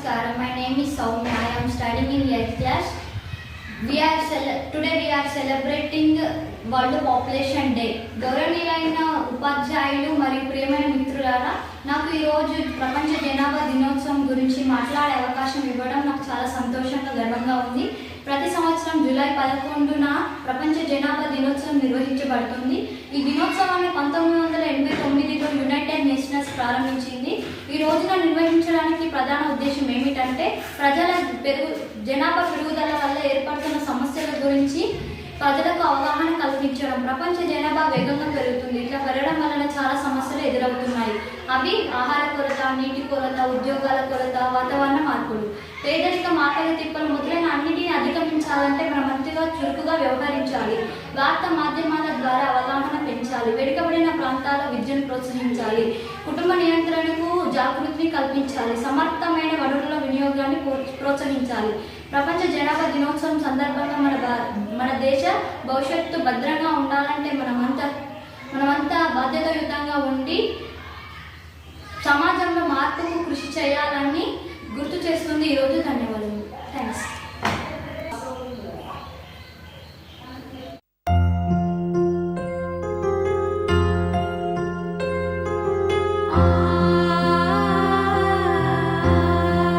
Namaskaram. My name is Soumya. I am studying in 8th class. We are today we are celebrating world population day గౌరవనీయులైన ఉపాధ్యాయులు మరియు ప్రియమైన మిత్రులారా నాకు ఈరోజు ప్రపంచ జనాభా దినోత్సవం గురించి మాట్లాడే అవకాశం ఇవ్వడం నాకు చాలా సంతోషంగా గర్వంగా ఉంది ప్రతి సంవత్సరం జూలై పదకొండున ప్రపంచ జనాభా దినోత్సవం నిర్వహించబడుతుంది ఈ దినోత్సవాన్ని పంతొమ్మిది వందల ఎనభై తొమ్మిదిలో యునైటెడ్ నేషనల్స్ ప్రారంభించింది ఈ రోజున నిర్వహించడానికి ప్రధాన ఉద్దేశం ఏమిటంటే ప్రజల పెరుగు జనాభా పెరుగుదల వల్ల ఏర్పడుతున్న సమస్యల గురించి ప్రజలకు అవగాహన కల్పించడం. ప్రపంచ జనాభా వేగంగా పెరుగుతుంది. ఇట్లా పెరగడం వలన చాలా సమస్యలు ఎదురవుతున్నాయి. అవి ఆహార కొరత నీటి కొరత ఉద్యోగాల కొరత వాతావరణ మార్పులు. పేదరికం ఆకలి తిప్పలు మొదలైన అన్నిటిని అధిగమించాలంటే మన మంత్రిగా చురుకుగా వ్యవహరించాలి. వార్తా మాధ్యమాల ద్వారా అవగాహన పెంచాలి వెనుకబడిన ప్రాంతాల విద్యను ప్రోత్సహించాలి. కుటుంబ నియంత్రణకు జాగృతిని కల్పించాలి. సమర్థమైన వనరుల వినియోగాన్ని ప్రోత్సహించాలి. ప్రపంచ జనాభా దినోత్సవం సందర్భంగా మన మన దేశ భవిష్యత్తు భద్రంగా ఉండాలంటే మనమంతా మనమంతా బాధ్యతాయుతంగా ఉండి సమాజంలో మార్పుకు కృషి చేయాలని గుర్తు చేస్తుంది. ఈరోజు ధన్యవాదాలు.